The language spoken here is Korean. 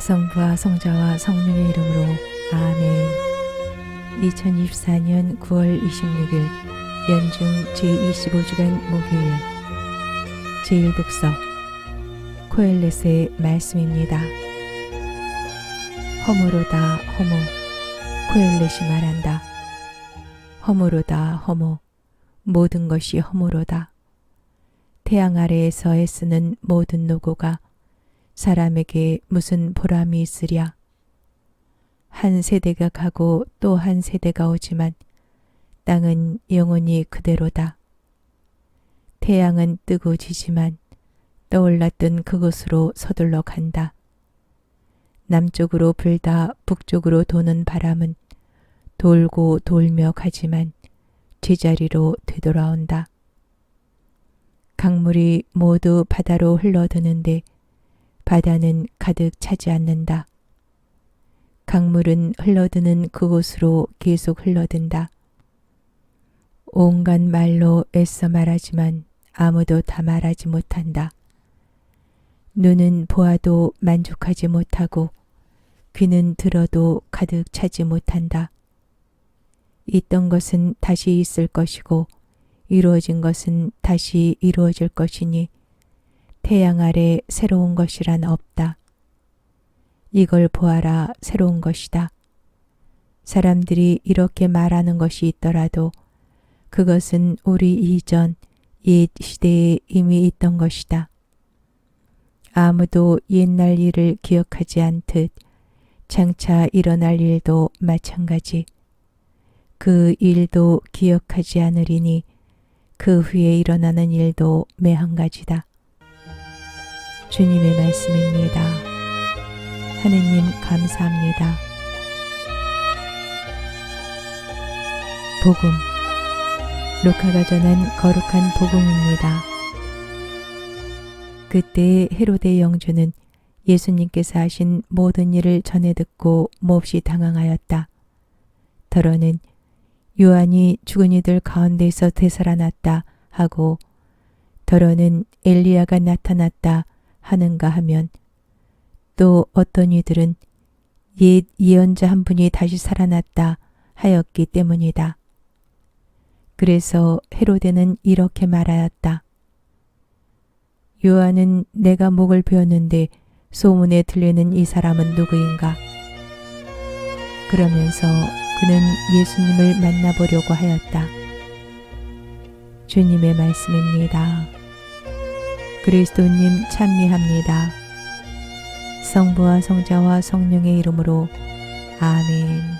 성부와 성자와 성령의 이름으로 아멘. 2024년 9월 26일 연중 제25주간 목요일 제1독서 코엘렛의 말씀입니다. 허무로다 허무 코엘렛이 말한다. 허무로다 허무 모든 것이 허무로다. 태양 아래에서 애쓰는 모든 노고가 사람에게 무슨 보람이 있으랴. 한 세대가 가고 또 한 세대가 오지만 땅은 영원히 그대로다. 태양은 뜨고 지지만 떠올랐던 그곳으로 서둘러 간다. 남쪽으로 불다 북쪽으로 도는 바람은 돌고 돌며 가지만 제자리로 되돌아온다. 강물이 모두 바다로 흘러드는데 바다는 가득 차지 않는다. 강물은 흘러드는 그곳으로 계속 흘러든다. 온갖 말로 애써 말하지만 아무도 다 말하지 못한다. 눈은 보아도 만족하지 못하고 귀는 들어도 가득 차지 못한다. 있던 것은 다시 있을 것이고 이루어진 것은 다시 이루어질 것이니 태양 아래 새로운 것이란 없다. 이걸 보아라 새로운 것이다. 사람들이 이렇게 말하는 것이 있더라도 그것은 우리 이전 옛 시대에 이미 있던 것이다. 아무도 옛날 일을 기억하지 않듯 장차 일어날 일도 마찬가지. 그 일도 기억하지 않으리니 그 후에 일어나는 일도 매한가지다. 주님의 말씀입니다. 하느님 감사합니다. 복음 루카가 전한 거룩한 복음입니다. 그때 헤로데 영주는 예수님께서 하신 모든 일을 전해 듣고 몹시 당황하였다. 더러는 요한이 죽은 이들 가운데서 되살아났다 하고 더러는 엘리야가 나타났다 하는가 하면 또 어떤 이들은 옛 예언자 한 분이 다시 살아났다 하였기 때문이다. 그래서 헤로데는 이렇게 말하였다. 요한은 내가 목을 베었는데 소문에 들리는 이 사람은 누구인가? 그러면서 그는 예수님을 만나보려고 하였다. 주님의 말씀입니다. 그리스도님 찬미합니다. 성부와 성자와 성령의 이름으로 아멘.